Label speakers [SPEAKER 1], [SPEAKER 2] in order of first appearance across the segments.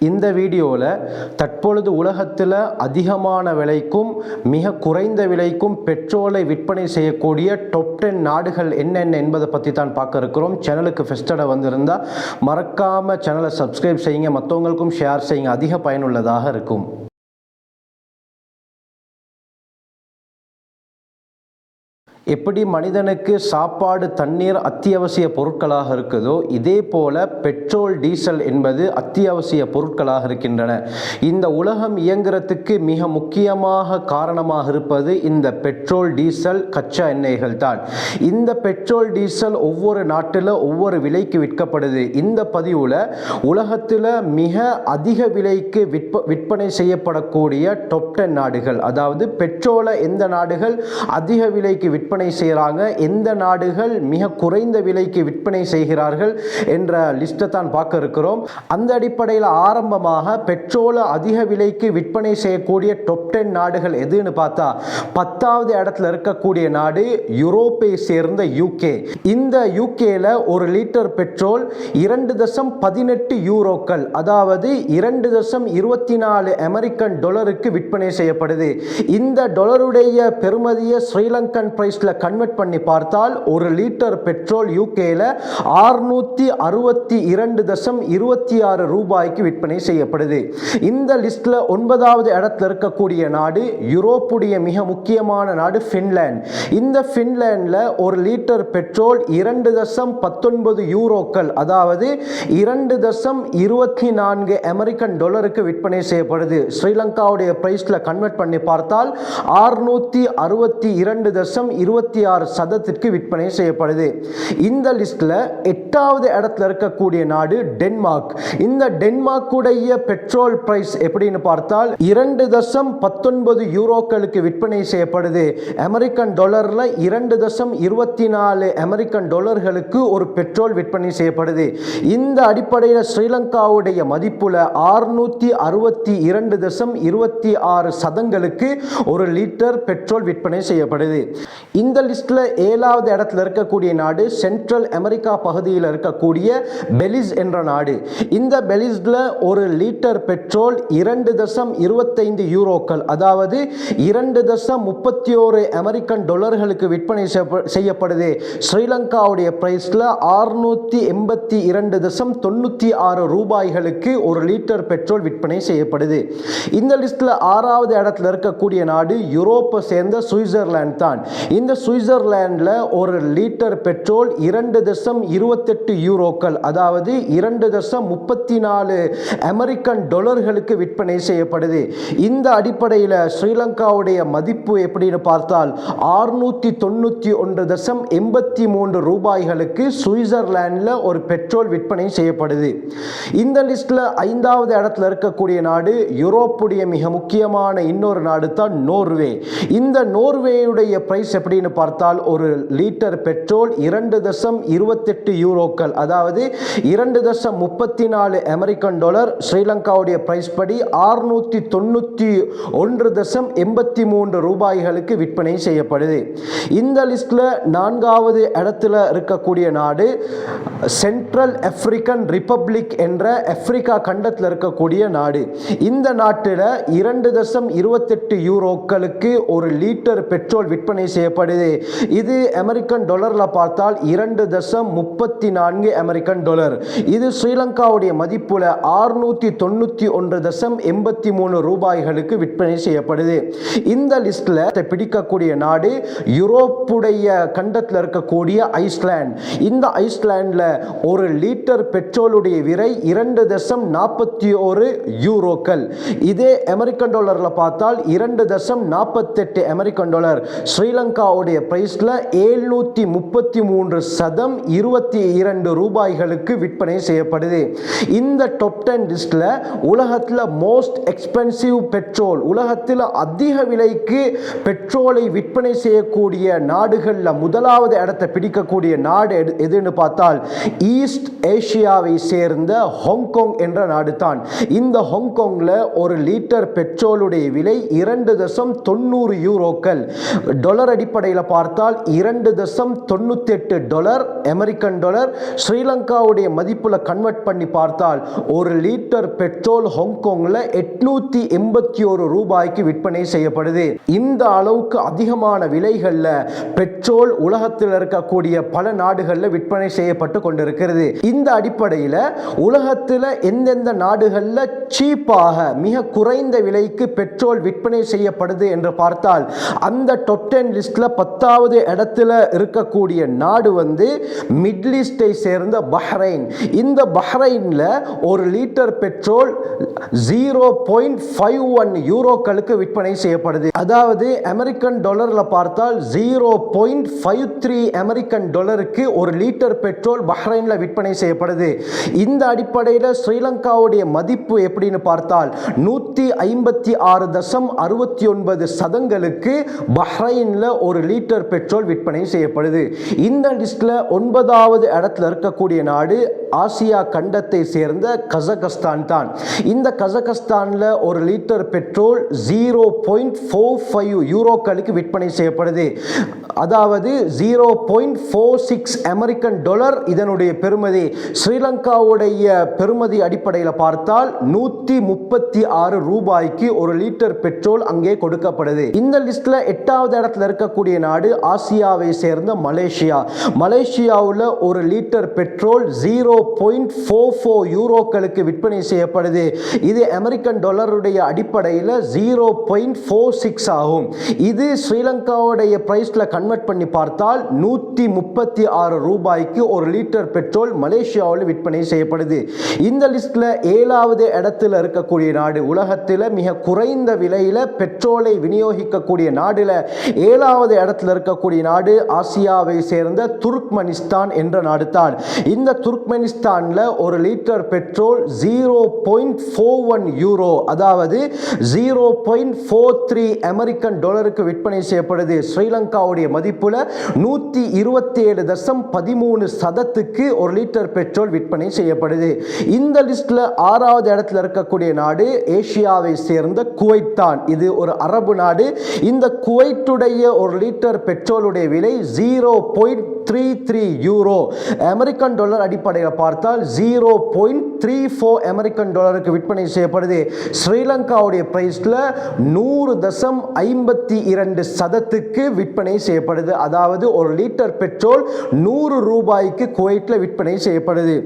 [SPEAKER 1] இந்த வீடியோவில் தற்பொழுது உலகத்தில் அதிகமான விலைக்கும் மிக குறைந்த விலைக்கும் பெட்ரோலை விற்பனை செய்யக்கூடிய டாப் டென் நாடுகள் என்னென்ன என்பதை பற்றி தான் பார்க்க இருக்கிறோம். சேனலுக்கு ஃபெஸ்டடாக வந்திருந்தால் மறக்காமல் சேனலை சப்ஸ்கிரைப் செய்யுங்க. மற்றவங்களுக்கும் ஷேர் செய்யுங்க. அதிக பயனுள்ளதாக இருக்கும். எப்படி மனிதனுக்கு சாப்பாடு தண்ணீர் அத்தியாவசிய பொருட்களாக இருக்குதோ இதே போல பெட்ரோல் டீசல் என்பது அத்தியாவசிய பொருட்களாக இருக்கின்றன. இந்த உலகம் இயங்குறதுக்கு மிக முக்கியமாக காரணமாக இருப்பது இந்த பெட்ரோல் டீசல் கச்சா எண்ணெய்கள் தான். இந்த பெட்ரோல் டீசல் ஒவ்வொரு நாட்டில் ஒவ்வொரு விலைக்கு விற்கப்படுது. இந்த பதிவில் உலகத்தில் மிக அதிக விலைக்கு விற்ப விற்பனை செய்யப்படக்கூடிய டொப்டன் நாடுகள் அதாவது பெட்ரோலை எந்த நாடுகள் அதிக விலைக்கு விற்பனை விற்பனை செய்கிறாங்க. எந்த நாடுகள் மிக குறைந்த விலைக்கு விற்பனை செய்கிறார்கள் என்ற லிஸ்ட்டை தான் பார்க்க இருக்கிறோம். அந்த அடிப்படையில் ஆரம்பமாக பெட்ரோலை அதிக விலைக்கு விற்பனை செய்யக்கூடிய டொப் டென் நாடுகள் எதுன்னு பார்த்தா பத்தாவது இடத்துல இருக்கக்கூடிய நாடு யூரோப்பை சேர்ந்த யூகே இந்த யூகேல ஒரு லிட்டர் பெட்ரோல் இரண்டு தசம் பதினெட்டு யூரோக்கள் அதாவது இரண்டு தசம் இருபத்தி நாலு அமெரிக்கன் டொலருக்கு விற்பனை செய்யப்படுது. இந்த டொலருடைய பெருமதியை ஸ்ரீலங்கன் பிரைஸ்ல கன்வெர்ட் பண்ணி பார்த்தால் ஒரு லிட்டர் பெட்ரோல் யூகேயில் ஆறுநூத்தி அறுபத்தி இரண்டு தசம் இருபத்தி ஆறு ரூபாய்க்கு விற்பனை செய்யப்படுது. இந்த லிஸ்ட்ல ஒன்பதாவது இடத்துல இருக்கக்கூடிய நாடு யூரோப்புடைய மிக முக்கியமான நாடு ஃபின்லேண்ட் இந்த ஃபின்லேண்டில் ஒரு லிட்டர் பெட்ரோல் இரண்டு தசம் பத்தொன்பது யூரோக்கள் அதாவது இரண்டு தசம் இருபத்தி நான்கு அமெரிக்கன் டாலருக்கு விற்பனை செய்யப்படுது. ஸ்ரீலங்காவுடைய பிரைஸில் கன்வெர்ட் பண்ணி பார்த்தால் ஆறுநூத்தி அறுபத்தி இரண்டு தசம் இருபத்தி ஆறு சதத்திற்கு விற்பனை செய்யப்படுது. இந்த லிஸ்ட்ல எட்டாவது இடத்துல இருக்கக்கூடிய நாடு டென்மார்க். இந்த டென்மார்க்குடைய பெட்ரோல் பிரைஸ் எப்படின்னு பார்த்தால் இரண்டு தசம் பத்தொன்பது யூரோக்களுக்கு விற்பனை செய்யப்படுது. அமெரிக்கன் டாலர்ல இரண்டு தசம் இருபத்தி நாலு அமெரிக்கன் டாலர்களுக்கு ஒரு பெட்ரோல் விற்பனை செய்யப்படுது. இந்த அடிப்படையில் ஸ்ரீலங்காவுடைய மதிப்புல ஆறுநூத்தி அறுபத்தி இரண்டு தசம் இருபத்தி ஆறு சதங்களுக்கு ஒரு லிட்டர் பெட்ரோல் விற்பனை செய்யப்படுது. இந்த லிஸ்ட்ல ஏழாவது இடத்துல இருக்கக்கூடிய நாடு சென்ட்ரல் அமெரிக்கா பகுதியில் இருக்கக்கூடிய பெலிஸ் என்ற நாடு. இந்த பெலிஸ்ல ஒரு லிட்டர் பெட்ரோல் இரண்டு தசம் இருபத்தைந்து யூரோக்கள் அதாவது இரண்டு தசம் முப்பத்தி ஓரு அமெரிக்கன் டாலர்களுக்கு விற்பனை செய்யப்ப- செய்யப்படுது. ஸ்ரீலங்காவுடைய பிரைஸ்ல ஆறுநூத்தி எண்பத்தி இரண்டு தசம் தொண்ணூத்தி ஆறு ரூபாய்களுக்கு ஒரு லிட்டர் பெட்ரோல் விற்பனை செய்யப்படுது. இந்த லிஸ்ட்ல ஆறாவது இடத்துல இருக்கக்கூடிய நாடு யூரோப்பை சேர்ந்த சுவிட்சர்லாந்து தான். இந்த சுவிட்சர்லாண்டில் ஒரு லிட்டர் பெட்ரோல் இரண்டு தசம் இருபத்தெட்டு யூரோக்கள் அதாவது இரண்டு தசம் முப்பத்தி நாலு அமெரிக்கன் டொலர்களுக்கு விற்பனை செய்யப்படுது. இந்த அடிப்படையில் ஸ்ரீலங்காவுடைய மதிப்பு எப்படின்னு பார்த்தால் ஆறுநூற்றி தொண்ணூற்றி ஒன்று தசம் எண்பத்தி மூன்று ரூபாய்களுக்கு சுவிட்சர்லாண்டில் ஒரு பெட்ரோல் விற்பனை செய்யப்படுது. இந்த லிஸ்ட்டில் ஐந்தாவது இடத்துல இருக்கக்கூடிய நாடு யூரோப்புடைய மிக முக்கியமான இன்னொரு நாடு தான் நோர்வே. இந்த நோர்வேயுடைய பிரைஸ் எப்படி அப்படின்னு பார்த்தால் ஒரு லிட்டர் பெட்ரோல் இரண்டு தசம் இருபத்தெட்டு யூரோக்கள் அதாவது இரண்டு தசம் முப்பத்தி நாலு அமெரிக்கன் டாலர் ஸ்ரீலங்காவுடைய பிரைஸ் படி ஆறுநூற்றி தொண்ணூற்றி ஒன்று தசம் எண்பத்தி மூன்று ரூபாய்களுக்கு விற்பனை செய்யப்படுது. இந்த லிஸ்டில் நான்காவது இடத்துல இருக்கக்கூடிய நாடு சென்ட்ரல் ஆப்பிரிக்கன் ரிப்பப்ளிக் என்ற ஆப்பிரிக்கா கண்டத்தில் இருக்கக்கூடிய நாடு. இந்த நாட்டில் இரண்டு தசம் இருபத்தெட்டு யூரோக்களுக்கு ஒரு லிட்டர் பெட்ரோல் விற்பனை செய்யப்படுது இது அமெரிக்கன் டாலரில் பார்த்தால் இரண்டு தசம் முப்பத்தி நான்கு அமெரிக்கன் டாலர். இது ஸ்ரீலங்காவுடைய மதிப்புல ஆறுநூத்தி தொண்ணூத்தி ஒன்று தசம் எண்பத்தி மூணு ரூபாய்களுக்கு விற்பனை செய்யப்படுது. இந்த லிஸ்ட்ல பிடிக்கக்கூடிய நாடு யூரோப்புடைய கண்டத்தில் இருக்கக்கூடிய ஐஸ்லாண்ட் இந்த ஐஸ்லாண்டில் ஒரு லிட்டர் பெட்ரோலுடைய விலை இரண்டு தசம் நாற்பத்தி ஒரு யூரோக்கள். இதே அமெரிக்கன் டாலரில் பார்த்தால் இரண்டு தசம் நாற்பத்தெட்டு அமெரிக்கன் டாலர். ஸ்ரீலங்காவுடைய பிரைஸில் ஏழ்நூற்றி முப்பத்தி மூன்று சதம் இருபத்தி இரண்டு ரூபாய்களுக்கு விற்பனை செய்யப்படுது. இந்த டாப் டென் லிஸ்டில் உலகத்தில் மோஸ்ட் எக்ஸ்பென்சிவ் பெட்ரோல் உலகத்தில் அதிக விலைக்கு பெட்ரோலை விற்பனை செய்யக்கூடிய நாடுகளில் முதலாவது இடத்தை பிடிக்கக்கூடிய நாடு எதுன்னு பார்த்தால் ஈஸ்ட் ஏஷியாவை சேர்ந்த ஹாங்காங் என்ற நாடு தான் இந்த ஹாங்காங்கில் ஒரு லிட்டர் பெட்ரோலுடைய விலை இரண்டு தசம் தொண்ணூறு யூரோக்கள். டாலர் அடிப்படை அடிப்படையில் பார்த்தால் இரண்டு தசம் தொண்ணூத்தெட்டு எட்டு டாலர் அமெரிக்கன் டாலர் ஸ்ரீலங்காவுடைய மதிப்பில் கன்வெர்ட் பண்ணி பார்த்தால் ஒரு லிட்டர் பெட்ரோல் ஹாங்காங்கில் எட்நூற்றி எண்பத்தி ஒரு ரூபாய்க்கு விற்பனை செய்யப்படுது. இந்த அளவுக்கு அதிகமான விலைகளில் பெட்ரோல் உலகத்தில் இருக்கக்கூடிய பல நாடுகளில் விற்பனை செய்யப்பட்டு கொண்டிருக்கிறது. இந்த அடிப்படையில் உலகத்தில் எந்தெந்த நாடுகளில் சீப்பாக மிக குறைந்த விலைக்கு பெட்ரோல் விற்பனை செய்யப்படுது என்று பார்த்தால் அந்த டாப் டென் லிஸ்டில் பத்தாவது இடத்துல இருக்கக்கூடிய நாடு வந்து மிடில் ஈஸ்டை சேர்ந்த பஹ்ரைன். இந்த பஹ்ரைனில் ஒரு litre petrol zero point five one யூரோக்களுக்கு விற்பனை செய்யப்படுது. அதாவது அமெரிக்கன் டாலரில் பார்த்தால் zero point five three American டாலருக்கு ஒரு லிட்டர் பெட்ரோல் பஹ்ரைனில் விற்பனை செய்யப்படுது. இந்த அடிப்படையில் ஸ்ரீலங்காவுடைய மதிப்பு எப்படின்னு பார்த்தால் நூற்றி ஐம்பத்தி ஆறு தசம் அறுபத்தி ஒன்பது சதங்களுக்கு பஹ்ரைனில் ஒரு ஒரு லிட்டர் பெட்ரோல் விற்பனை செய்யப்படுது. இந்த லிஸ்ட்ல ஒன்பதாவது இடத்துல இருக்கக்கூடிய நாடு ஆசியா கண்டத்தை சேர்ந்த கசகஸ்தான் தான். இந்த கசகஸ்தானில் ஒரு litre petrol zero point four five யூரோக்களுக்கு விற்பனை செய்யப்படுது. அதாவது zero point four six American dollar இதனுடைய பெருமதி ஸ்ரீலங்காவுடைய பெருமதி அடிப்படையில் பார்த்தால் நூற்றி முப்பத்தி ஆறு ரூபாய்க்கு ஒரு லிட்டர் பெட்ரோல் அங்கே கொடுக்கப்படுது. இந்த லிஸ்ட்ல எட்டாவது இடத்துல இருக்கக்கூடிய நாடு ஆசியாவை சேர்ந்த மலேசியா. மலேசியாவில் ஒரு litre petrol zero point four four யூரோக்களுக்கு விற்பனை செய்யப்படுது. இது அமெரிக்கன் டாலருடைய அடிப்படையில் ஜீரோ பாயிண்ட் ஃபோர் சிக்ஸ் ஆகும். இது ஸ்ரீலங்காவுடைய ப்ரைஸில் கன்வெர்ட் பண்ணி பார்த்தால் நூற்றி முப்பத்தி ஆறு ரூபாய்க்கு ஒரு லிட்டர் பெட்ரோல் மலேசியாவில் விற்பனை செய்யப்படுது. இந்த லிஸ்ட்டில் ஏழாவது இடத்துல இருக்கக்கூடிய நாடு. உலகத்தில் மிக குறைந்த விலையில் பெட்ரோலை விநியோகிக்கக்கூடிய நாடுல ஏழாவது இடத்துல இருக்கக்கூடிய நாடு ஆசியாவை சேர்ந்த துர்க்மனிஸ்தான் என்ற நாடு தான் இந்த துர்க்மெனிஸ்தானில் ஒரு litre petrol zero point four one euro அதாவது zero point four three American டாலருக்கு விற்பனை செய்யப்படுது. ஸ்ரீலங்காவுடைய மதிப்புல நூற்றி இருபத்தி ஏழு தசம் பதிமூணு சதத்துக்கு ஒரு லிட்டர் பெட்ரோல் விற்பனை செய்யப்படுது. இந்த லிஸ்ட்ல ஆறாவது இடத்துல இருக்கக்கூடிய நாடு ஏசியாவை சேர்ந்த குவைத் தான் இது ஒரு அரபு நாடு. இந்த குவைத்துடைய ஒரு லிட்டர் பெட்ரோலுடைய விலை zero point three three euro American dollar அடிப்படையில் பார்த்தால் zero point three four American டாலருக்கு விற்பனை செய்யப்படுது. ஸ்ரீலங்காவுடைய ப்ரைஸில் நூறு தசம் ஐம்பத்தி இரண்டு சதத்துக்கு விற்பனை செய்யப்படுது. அதாவது ஒரு லிட்டர் பெட்ரோல் நூறு ரூபாய்க்கு குவைட்டில் விற்பனை செய்யப்படுது.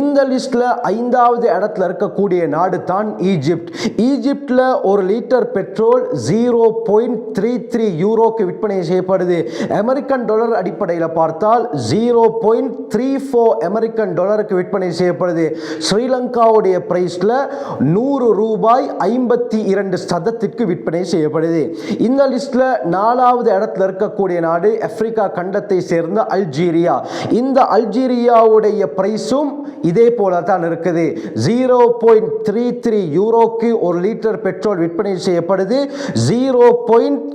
[SPEAKER 1] இந்த லிஸ்ட்டில் ஐந்தாவது இடத்துல இருக்கக்கூடிய நாடு தான் ஈஜிப்ட் ஈஜிப்டில் ஒரு litre petrol zero point three three யூரோக்கு விற்பனை செய்யப்படுது. அமெரிக்கன் டாலர் அடிப்படையில் என்றால் zero point three four American டாலருக்கு விற்பனை செய்யப்படுது. ஸ்ரீலங்காவுடைய பிரைஸில் நூறு ரூபாய் ஐம்பத்தி இரண்டு சதத்திற்கு விற்பனை செய்யப்படுது. இந்த லிஸ்ட்டில் நாலாவது இடத்துல இருக்கக்கூடிய நாடு ஆப்பிரிக்கா கண்டத்தை சேர்ந்த அல்ஜீரியா. இந்த அல்ஜீரியாவுடைய பிரைஸும் இதே போல தான் இருக்குது ஜீரோ பாயிண்ட் த்ரீ த்ரீ யூரோக்கு ஒரு லிட்டர் பெட்ரோல் விற்பனை செய்யப்படுது. Zero point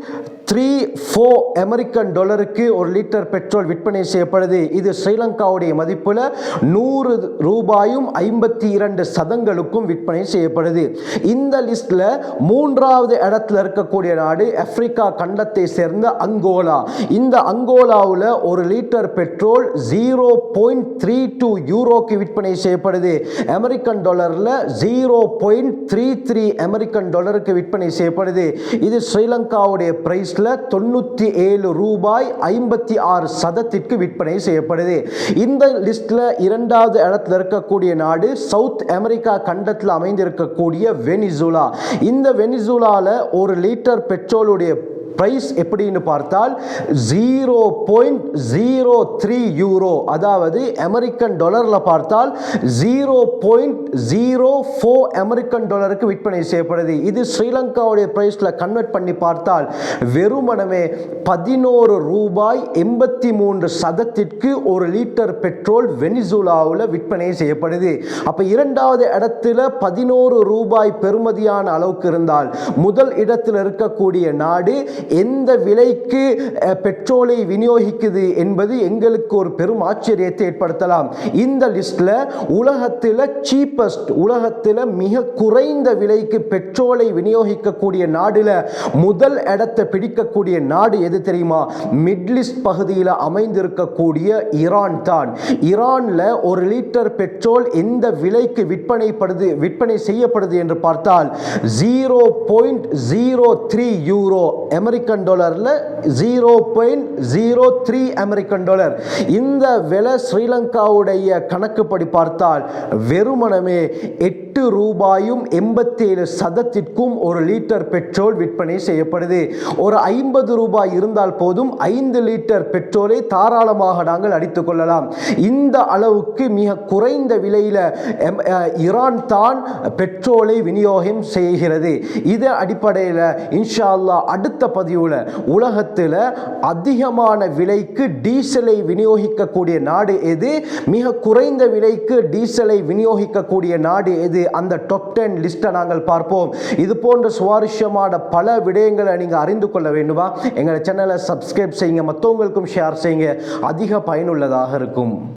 [SPEAKER 1] three four American டாலருக்கு ஒரு லிட்டர் பெட்ரோல் விற்பனை செய்யப்படுது. இது ஸ்ரீலங்காவுடைய மதிப்பில் நூறு ரூபாயும் ஐம்பத்தி இரண்டு சதங்களுக்கும் விற்பனை செய்யப்படுது. இந்த லிஸ்டில் மூன்றாவது இடத்துல இருக்கக்கூடிய நாடு ஆப்பிரிக்கா கண்டத்தை சேர்ந்த அங்கோலா. இந்த அங்கோலாவில் ஒரு litre petrol zero point three two யூரோக்கு விற்பனை செய்யப்படுது. அமெரிக்கன் டாலரில் zero point three three American டாலருக்கு விற்பனை செய்யப்படுது. இது ஸ்ரீலங்காவுடைய பிரைஸ் லிஸ்ட்ல தொண்ணூற்றி ஏழு ரூபாய் ஐம்பத்தி ஆறு சதத்திற்கு விற்பனை செய்யப்படுது. இந்த லிஸ்டில் இரண்டாவது இடத்துல இருக்கக்கூடிய நாடு சவுத் அமெரிக்கா கண்டத்தில் அமைந்திருக்கக்கூடிய வெனிசுலா. இந்த வெனிசூலாவில் ஒரு லிட்டர் பெட்ரோலுடைய பிரைஸ் எப்படின்னு பார்த்தால் zero point zero three euro அதாவது அமெரிக்கன் டாலரில் பார்த்தால் zero point zero four American டாலருக்கு விற்பனை செய்யப்படுது. இது ஸ்ரீலங்காவுடைய பிரைஸில் கன்வெர்ட் பண்ணி பார்த்தால் வெறுமனமே பதினோரு ரூபாய் எண்பத்தி மூன்று சதத்திற்கு ஒரு லிட்டர் பெட்ரோல் வெனிசூலாவில் விற்பனை செய்யப்படுது. அப்போ இரண்டாவது இடத்துல பதினோரு ரூபாய் பெறுமதியான அளவுக்கு இருந்தால் முதல் இடத்தில் இருக்கக்கூடிய நாடு எந்த விலைக்கு பெட்ரோலை விநியோகிக்குது என்பது எங்களுக்கு ஒரு பெரும் ஆச்சரியத்தை ஏற்படுத்தலாம். இந்த லிஸ்ட்ல உலகத்தில் சீப்பஸ்ட் உலகத்தில் மிக குறைந்த விலைக்கு பெட்ரோலை விநியோகிக்கக்கூடிய நாடுல முதல் இடத்தை பிடிக்கக்கூடிய நாடு எது தெரியுமா? மிட்லிஸ்ட் பகுதியில் அமைந்திருக்கக்கூடிய ஈரான் தான். ஈரான்ல ஒரு லிட்டர் பெட்ரோல் எந்த விலைக்கு விற்பனைப்படுது விற்பனை செய்யப்படுது என்று பார்த்தால் zero point zero three euro American டாலரில் zero point zero three American dollar. இந்த விலை ஸ்ரீலங்காவுடைய கணக்குப்படி பார்த்தால் வெறுமனமே எட்டு எட்டு ரூபாயும் எண்பத்தேழு சதத்திற்கும் ஒரு லிட்டர் பெட்ரோல் விற்பனை செய்யப்படுது. ஒரு ஐம்பது ரூபாய் இருந்தால் போதும் ஐந்து லிட்டர் பெட்ரோலை தாராளமாக நாங்கள் அடித்துக் கொள்ளலாம். இந்த அளவுக்கு மிக குறைந்த விலையில் எம்- ஈரான் தான் பெட்ரோலை விநியோகம் செய்கிறது. இது அடிப்படையில் இன்ஷா அல்லாஹ் அடுத்த பதிவில் உலகத்தில் அதிகமான விலைக்கு டீசலை விநியோகிக்கக்கூடிய நாடு எது? மிக குறைந்த விலைக்கு டீசலை விநியோகிக்கக்கூடிய நாடு எது? அந்த டாப் டென் லிஸ்ட்டை நாங்கள் பார்ப்போம். இது போன்ற சுவாரஸ்யமான பல விடயங்களை நீங்கள் அறிந்து கொள்ள வேண்டுமா? எங்களை சேனலை சப்ஸ்கிரைப் செய்யுங்க. மற்றவங்களுக்கும் ஷேர் செய்யுங்க. அதிக பயனுள்ளதாக இருக்கும்.